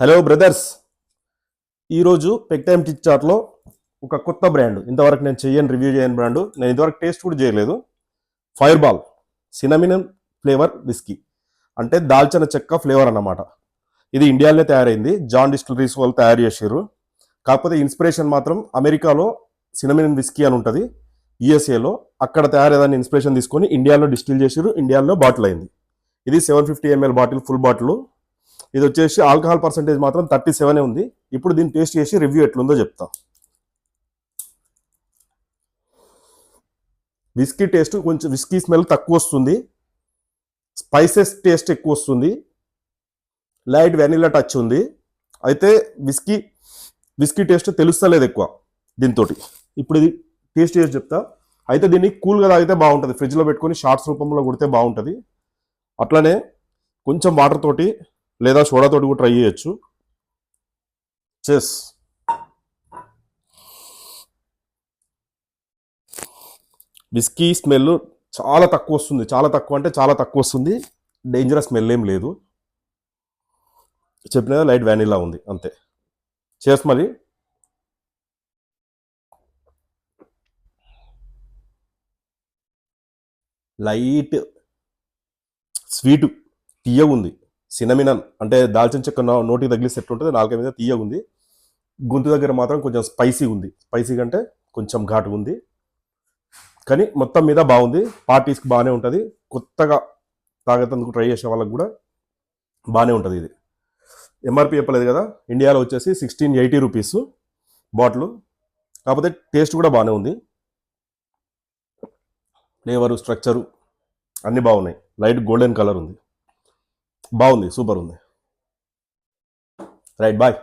Hello brothers ఈరోజు పెక్టైమ్ time చాట్లో ఒక కొత్త బ్రాండ్ ఇంతవరకు నేను చేయను రివ్యూ చేయని బ్రాండు నేను ఇంతవరకు టేస్ట్ కూడా చేయలేదు. Fire ball cinnamon flavour whisky అంటే దాల్చిన చెక్క ఫ్లేవర్ అన్నమాట. ఇది ఇండియాలోనే తయారైంది. జాన్ డిస్టిలరీస్ వాళ్ళు తయారు చేసారు కాకపోతే ఇన్స్పిరేషన్ మాత్రం అమెరికాలో సినమినన్ విస్కీ అని ఉంటుంది. యుఎస్ఏలో అక్కడ తయారేదాన్ని ఇన్స్పిరేషన్ తీసుకొని ఇండియాలో డిస్టిల్ చేసారు ఇండియాలో బాటిల్ అయింది. ఇది seven fifty ML bottle full bottle ఇది వచ్చేసి ఆల్కహాల్ పర్సంటేజ్ మాత్రం థర్టీ సెవెన్ ఉంది. ఇప్పుడు దీన్ని టేస్ట్ చేసి రివ్యూ ఎట్లుందో చెప్తా. విస్కీ టేస్ట్ కొంచెం విస్కీ స్మెల్ తక్కువ వస్తుంది. స్పైసెస్ టేస్ట్ ఎక్కువ వస్తుంది. లైట్ వెనిలా టచ్ ఉంది. అయితే విస్కీ విస్కీ టేస్ట్ తెలుస్తలేదు ఎక్కువ దీంతో ఇప్పుడు ఇది టేస్ట్ చేసి చెప్తా. అయితే దీన్ని కూల్గా తాగితే బాగుంటుంది. ఫ్రిడ్జ్లో పెట్టుకొని షార్ట్స్ రూపంలో కొడితే బాగుంటుంది. అట్లనే కొంచెం వాటర్ తోటి లేదా సోడాతోటి కూడా ట్రై చేయొచ్చు. చెస్. విస్కీ స్మెల్ చాలా తక్కువ వస్తుంది. చాలా తక్కువ అంటే చాలా తక్కువ వస్తుంది. డేంజరస్ స్మెల్ ఏం లేదు. చెప్పిన లైట్ వ్యానిలా ఉంది. అంతే. చేస్ మరి. లైట్ స్వీట్ తీయగా ఉంది. సినమినన్ అంటే దాల్చిన చెక్క నో- నోటికి తగిలిస్తే ఉంటుంది నాలుక మీద తీయగా ఉంది గొంతు దగ్గర మాత్రం కొంచెం స్పైసీ ఉంది. స్పైసీ అంటే కొంచెం ఘాటుగా ఉంది. కానీ మొత్తం మీద బాగుంది. పార్టీస్కి బాగానే ఉంటుంది. కొత్తగా తాగేందుకు ట్రై చేసే వాళ్ళకి కూడా బాగానే ఉంటుంది ఇది. ఎంఆర్పి చెప్పలేదు కదా? ఇండియాలో వచ్చేసి సిక్స్టీన్ ఎయిటీ రూపీస్ బాటిల్. కాకపోతే టేస్ట్ కూడా బాగానే ఉంది. ఫ్లేవరు స్ట్రక్చరు అన్నీ బాగున్నాయి. లైట్ గోల్డెన్ కలర్ ఉంది. బాగుంది సూపర్ ఉంది. Right bye.